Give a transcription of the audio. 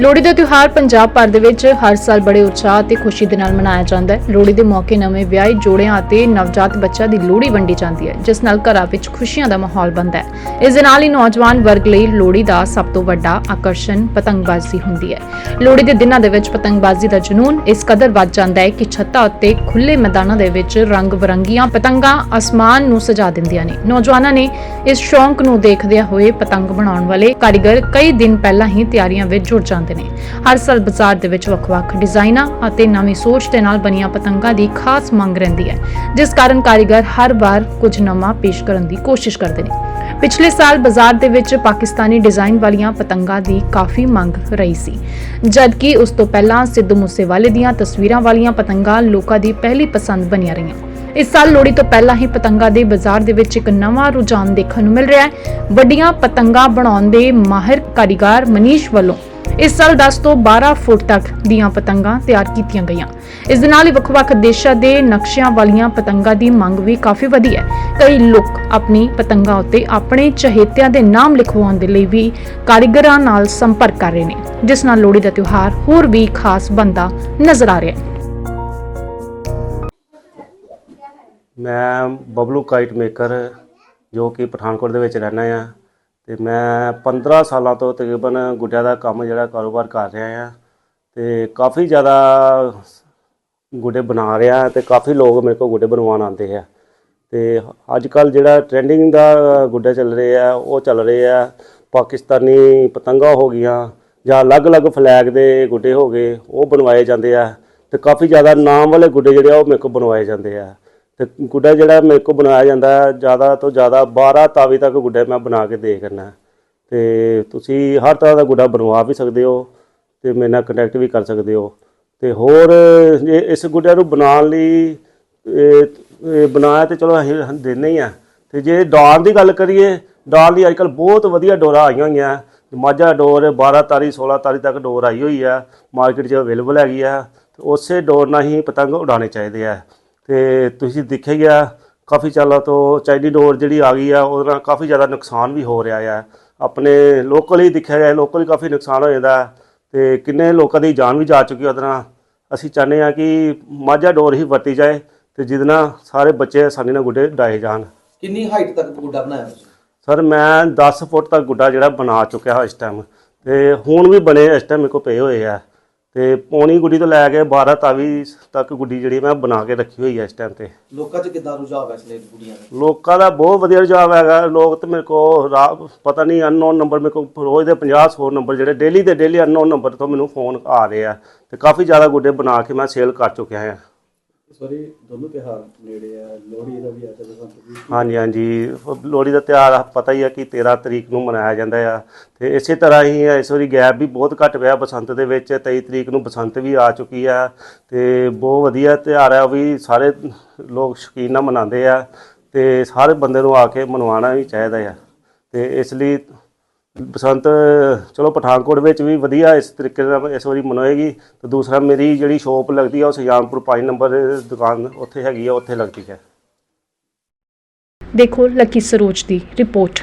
ਲੋਹੜੀ ਦਾ ਤਿਉਹਾਰ ਪੰਜਾਬ ਭਰ ਦੇ ਵਿੱਚ ਹਰ ਸਾਲ ਬੜੇ ਉਤਸ਼ਾਹ ਅਤੇ ਖੁਸ਼ੀ ਦੇ ਨਾਲ ਮਨਾਇਆ ਜਾਂਦਾ ਹੈ। ਲੋਹੜੀ ਦੇ ਮੌਕੇ ਨਵੇਂ ਵਿਆਹੇ ਜੋੜਿਆਂ ਅਤੇ ਨਵਜਾਤ ਬੱਚਿਆਂ ਦੀ ਲੋਹੜੀ ਵੰਡੀ ਜਾਂਦੀ ਹੈ, ਜਿਸ ਨਾਲ ਘਰਾਂ ਵਿੱਚ ਖੁਸ਼ੀਆਂ ਦਾ ਮਾਹੌਲ ਬਣਦਾ ਹੈ। ਇਸ ਦੇ ਨਾਲ ਹੀ ਨੌਜਵਾਨ ਵਰਗ ਲਈ ਲੋਹੜੀ ਦਾ ਸਭ ਤੋਂ ਵੱਡਾ ਆਕਰਸ਼ਣ ਪਤੰਗਬਾਜ਼ੀ ਹੁੰਦੀ ਹੈ। ਲੋਹੜੀ ਦੇ ਦਿਨਾਂ ਦੇ ਵਿੱਚ ਪਤੰਗਬਾਜ਼ੀ ਦਾ ਜਨੂਨ ਇਸ ਕਦਰ ਵੱਧ ਜਾਂਦਾ ਹੈ ਕਿ ਛੱਤਾਂ ਉੱਤੇ ਖੁੱਲੇ ਮੈਦਾਨਾਂ ਦੇ ਵਿੱਚ ਰੰਗ ਬਰੰਗੀਆਂ ਪਤੰਗਾਂ ਅਸਮਾਨ ਨੂੰ ਸਜਾ ਦਿੰਦੀਆਂ ਨੇ। ਨੌਜਵਾਨਾਂ ਨੇ ਇਸ ਸ਼ੌਂਕ ਨੂੰ ਦੇਖਦਿਆਂ ਹੋਏ ਪਤੰਗ ਬਣਾਉਣ ਵਾਲੇ ਕਾਰੀਗਰ ਕਈ ਦਿਨ ਪਹਿਲਾਂ ਹੀ ਤਿਆਰੀਆਂ ਵਿੱਚ ਜੁੜ ਜਾਂਦੇ ਨੇ। ਹਰ ਸਾਲ ਬਾਜ਼ਾਰ ਦੇ ਵਿੱਚ ਵੱਖ-ਵੱਖ ਡਿਜ਼ਾਈਨਾਂ ਅਤੇ ਨਵੀਂ ਸੋਚ ਦੇ ਨਾਲ ਬਣੀਆਂ ਪਤੰਗਾਂ ਦੀ ਖਾਸ ਮੰਗ ਰਹਿੰਦੀ ਹੈ, ਜਿਸ ਕਾਰਨ ਕਾਰੀਗਰ ਹਰ ਵਾਰ ਕੁਝ ਨਵਾਂ ਪੇਸ਼ ਕਰਨ ਦੀ ਕੋਸ਼ਿਸ਼ ਕਰਦੇ ਨੇ। ਪਿਛਲੇ ਸਾਲ ਬਾਜ਼ਾਰ ਦੇ ਵਿੱਚ ਪਾਕਿਸਤਾਨੀ ਡਿਜ਼ਾਈਨ ਵਾਲੀਆਂ ਪਤੰਗਾਂ ਦੀ ਕਾਫੀ ਮੰਗ ਰਹੀ ਸੀ, ਜਦਕਿ ਉਸ ਤੋਂ ਪਹਿਲਾਂ ਸਿੱਧੂ ਮੂਸੇਵਾਲੇ ਦੀਆਂ ਤਸਵੀਰਾਂ ਵਾਲੀਆਂ ਪਤੰਗਾਂ ਲੋਕਾਂ ਦੀ ਪਹਿਲੀ ਪਸੰਦ ਬਣੀਆਂ ਰਹੀਆਂ। ਇਸ ਸਾਲ ਲੋਹੜੀ ਤੋਂ ਪਹਿਲਾਂ ਹੀ ਪਤੰਗਾਂ ਦੇ ਬਾਜ਼ਾਰ ਦੇ ਵਿੱਚ ਇੱਕ ਨਵਾਂ ਰੁਝਾਨ ਦੇਖਣ ਨੂੰ ਮਿਲ ਰਿਹਾ ਹੈ। ਵੱਡੀਆਂ ਪਤੰਗਾਂ ਬਣਾਉਣ ਦੇ ਮਾਹਿਰ ਕਾਰੀਗਰ ਮਨੀਸ਼ ਵੱਲੋਂ ਇਸ ਸਾਲ 10 ਤੋਂ 12 ਫੁੱਟ ਤੱਕ ਦੀਆਂ ਪਤੰਗਾਂ ਤਿਆਰ ਕੀਤੀਆਂ ਗਈਆਂ। ਇਸ ਦੇ ਨਾਲ ਹੀ ਵੱਖ-ਵੱਖ ਦੇਸ਼ਾਂ ਦੇ ਨਕਸ਼ਿਆਂ ਵਾਲੀਆਂ ਪਤੰਗਾਂ ਦੀ ਮੰਗ ਵੀ ਕਾਫੀ ਵਧੀ ਹੈ। ਕਈ ਲੋਕ ਆਪਣੀ ਪਤੰਗਾਂ ਉੱਤੇ ਆਪਣੇ ਚਹੇਤਿਆਂ ਦੇ ਨਾਮ ਲਿਖਵਾਉਣ ਦੇ ਲਈ ਵੀ ਕਾਰੀਗਰਾਂ ਨਾਲ ਸੰਪਰਕ ਕਰ ਰਹੇ ਨੇ, ਜਿਸ ਨਾਲ ਲੋਹੜੀ ਦਾ ਤਿਉਹਾਰ ਹੋਰ ਵੀ ਖਾਸ ਬਣਦਾ ਨਜ਼ਰ ਆ ਰਿਹਾ ਹੈ। ਮੈਂ ਬਬਲੂ ਕਾਈਟ ਮੇਕਰ ਜੋ ਕਿ ਪਠਾਨਕੋਟ ਦੇ ਵਿੱਚ ਰਹਿਣਾ ਆ ਤੇ ਮੈਂ 15 ਸਾਲਾਂ ਤੋਂ ਤਕਰੀਬਨ ਗੁੱਡਿਆਂ ਦਾ ਕੰਮ ਜਿਹੜਾ ਕਾਰੋਬਾਰ ਕਰ ਰਿਹਾ ਆ ਤੇ ਕਾਫੀ ਜ਼ਿਆਦਾ ਗੁੱਡੇ ਬਣਾ ਰਿਹਾ ਤੇ ਕਾਫੀ ਲੋਕ ਮੇਰੇ ਕੋਲ ਗੁੱਡੇ ਬਣਵਾਉਣ ਆਉਂਦੇ ਆ। ਤੇ ਅੱਜ ਕੱਲ ਜਿਹੜਾ ਟ੍ਰੈਂਡਿੰਗ ਦਾ ਗੁੱਡੇ ਚੱਲ ਰਹੇ ਆ, ਉਹ ਚੱਲ ਰਹੇ ਆ। ਪਾਕਿਸਤਾਨੀ ਪਤੰਗਾ ਹੋ ਗਈਆਂ ਜਾਂ ਅਲੱਗ-ਅਲੱਗ ਫਲੈਗ ਦੇ ਗੁੱਡੇ ਹੋ ਗਏ, ਉਹ ਬਣਵਾਏ ਜਾਂਦੇ ਆ। ਤੇ ਕਾਫੀ ਜ਼ਿਆਦਾ ਨਾਮ ਵਾਲੇ ਗੁੱਡੇ ਜਿਹੜੇ ਆ, ਉਹ ਮੇਰੇ ਕੋਲ ਬਣਵਾਏ ਜਾਂਦੇ ਆ। ਤੇ ਗੁੱਡਾ ਜਿਹੜਾ ਮੇਰੇ ਕੋਲ ਬਣਾਇਆ ਜਾਂਦਾ ਹੈ ਜ਼ਿਆਦਾ ਤੋਂ ਜ਼ਿਆਦਾ 12 ਤਾਵੀ ਤੱਕ ਗੁੱਡੇ ਮੈਂ ਬਣਾ ਕੇ ਦੇ ਕਰਨਾ ਤੇ ਤੁਸੀਂ ਹਰ ਤਰ੍ਹਾਂ ਦਾ ਗੁੱਡਾ ਬਣਵਾ ਵੀ ਸਕਦੇ ਹੋ ਤੇ ਮੇਰੇ ਨਾਲ ਕੰਟੈਕਟ ਵੀ ਕਰ ਸਕਦੇ ਹੋ। ਤੇ ਹੋਰ ਜੇ ਇਸ ਗੁੱਡਿਆਂ ਨੂੰ ਬਣਾਉਣ ਲਈ ਬਣਾਇਆ ਤੇ ਚਲੋ ਅਸੀਂ ਦਿੰਦੇ ਹੀ ਆ। ਤੇ ਜੇ ਡਾਲ ਦੀ ਗੱਲ ਕਰੀਏ ਡਾਲ ਦੀ ਅੱਜਕੱਲ ਬਹੁਤ ਵਧੀਆ ਡੋਰਾਂ ਆਈਆਂ ਹੋਈਆਂ। ਮਾਝਾ ਡੋਰ 12 ਤਾਰੀ 16 ਤਾਰੀ ਤੱਕ ਡੋਰ ਆਈ ਹੋਈ ਆ। ਮਾਰਕੀਟ 'ਚ ਅਵੇਲੇਬਲ ਹੈਗੀ ਆ। ਉਸੇ ਡੋਰ ਨਾਲ ਹੀ ਪਤੰਗ ਉਡਾਉਣੇ ਚਾਹੀਦੇ ਆ। ਤੇ ਤੁਸੀਂ ਦੇਖਿਆ ਹੀ ਆ ਕਾਫੀ ਸਾਲਾਂ ਤੋਂ ਚਾਈਨੀ ਡੋਰ ਜਿਹੜੀ ਆ ਗਈ ਆ ਉਹਦੇ ਨਾਲ ਕਾਫੀ ਜ਼ਿਆਦਾ ਨੁਕਸਾਨ ਵੀ ਹੋ ਰਿਹਾ ਆ। ਆਪਣੇ ਲੋਕਲ ਹੀ ਦੇਖਿਆ ਗਿਆ ਲੋਕਲ ਹੀ ਕਾਫੀ ਨੁਕਸਾਨ ਹੋ ਜਾਂਦਾ। ਤੇ ਕਿੰਨੇ ਲੋਕਾਂ ਦੀ ਜਾਨ ਵੀ ਜਾ ਚੁੱਕੀ ਉਹਦੇ ਨਾਲ। ਅਸੀਂ ਚਾਹੁੰਦੇ ਆ ਕਿ ਮਾਝਾ ਡੋਰ ਹੀ ਵਰਤੀ ਜਾਏ ਤੇ ਜਿਹਦੇ ਨਾਲ ਸਾਰੇ ਬੱਚੇ ਆਸਾਨੀ ਨਾਲ ਗੁੱਡੇ ਡਾਏ ਜਾਣ। ਕਿੰਨੀ ਹਾਈਟ ਤੱਕ ਗੁੱਡਾ ਬਣਾਇਆ ਤੁਸੀਂ? ਸਰ ਮੈਂ 10 ਫੁੱਟ ਤੱਕ ਗੁੱਡਾ ਜਿਹੜਾ ਬਣਾ ਚੁੱਕਿਆ ਹਾਂ ਇਸ ਟਾਈਮ ਤੇ ਹੁਣ ਵੀ ਬਣੇ ਇਸ ਟਾਈਮ ਮੇਰੇ ਕੋਲ ਪਏ ਹੋਏ ਆ। ਤੇ ਪੌਣੀ ਗੁੱਡੀ ਤੋਂ ਲੈ ਕੇ 12 ਤਾਵੀ ਤੱਕ ਗੁੱਡੀ ਜਿਹੜੀ ਮੈਂ ਬਣਾ ਕੇ ਰੱਖੀ ਹੋਈ ਹੈ ਇਸ ਟਾਈਮ ਤੇ। ਲੋਕਾਂ 'ਚ ਕਿੱਦਾਂ ਰੁਝਾਵ ਹੈ ਇਸ ਲਈ ਗੁੱਡੀਆਂ ਦਾ? ਲੋਕਾਂ ਦਾ ਬਹੁਤ ਵਧੀਆ ਰੁਝਾਨ ਹੈਗਾ। ਲੋਕ ਤੇ ਮੇਰੇ ਕੋ ਪਤਾ ਨਹੀਂ ਅਨਨੋਨ ਨੰਬਰ ਮੇਰੇ ਕੋ ਰੋਜ਼ ਦੇ 50 100 ਨੰਬਰ ਜਿਹੜੇ ਡੇਲੀ ਦੇ ਡੇਲੀ ਅਨਨੋਨ ਨੰਬਰ ਤੋਂ ਮੈਨੂੰ ਫੋਨ ਆ ਰਹੇ ਆ। ਤੇ ਕਾਫੀ ਜ਼ਿਆਦਾ ਗੁੱਡੇ ਬਣਾ ਕੇ ਮੈਂ ਸੇਲ ਕਰ ਚੁੱਕਿਆ ਹਾਂ ਇਸ ਵਾਰੀ ਦੋਨੋਂ ਤਿਉਹਾਰ ਨੇੜੇ ਆ, ਲੋਹੜੀ ਦਾ ਵੀ ਆ ਤੇ ਬਸੰਤ ਵੀ। ਹਾਂਜੀ ਹਾਂਜੀ। ਲੋਹੜੀ ਦਾ ਤਿਉਹਾਰ ਪਤਾ ਹੀ ਆ ਕਿ 13 ਤਰੀਕ ਨੂੰ ਮਨਾਇਆ ਜਾਂਦਾ ਆ। ਤੇ ਇਸੇ ਤਰ੍ਹਾਂ ਹੀ ਇਸ ਵਾਰੀ ਗੈਪ ਵੀ ਬਹੁਤ ਘੱਟ ਪਿਆ ਬਸੰਤ ਦੇ ਵਿੱਚ। 23 ਤਰੀਕ ਨੂੰ ਬਸੰਤ ਵੀ ਆ ਚੁੱਕੀ ਆ ਤੇ ਬਹੁਤ ਵਧੀਆ ਤਿਉਹਾਰ ਆ, ਉਹ ਵੀ ਸਾਰੇ ਲੋਕ ਸ਼ੌਕੀਨ ਨਾਲ ਮਨਾਉਂਦੇ ਆ ਤੇ ਸਾਰੇ ਬੰਦੇ ਨੂੰ ਆ ਕੇ ਮਨਵਾਉਣਾ ਵੀ ਚਾਹੀਦਾ ਆ। ਤੇ ਇਸ ਲਈ ਬਸੰਤ, ਚਲੋ ਪਠਾਨਕੋਟ ਵਿੱਚ ਵੀ ਵਧੀਆ ਇਸ ਤਰੀਕੇ ਨਾਲ ਇਸ ਵਾਰੀ ਮਨਾਏਗੀ। ਤੇ ਦੂਸਰਾ ਮੇਰੀ ਜਿਹੜੀ ਸ਼ੋਪ ਲੱਗਦੀ ਆ, ਉਹ ਸੁਜਾਨਪੁਰ 5 ਨੰਬਰ ਦੁਕਾਨ ਉੱਥੇ ਹੈਗੀ ਆ, ਉੱਥੇ ਲੱਗਦੀ ਹੈ ਦੇਖੋ ਲੱਕੀ ਸਰੋਜ ਦੀ ਰਿਪੋਰਟ।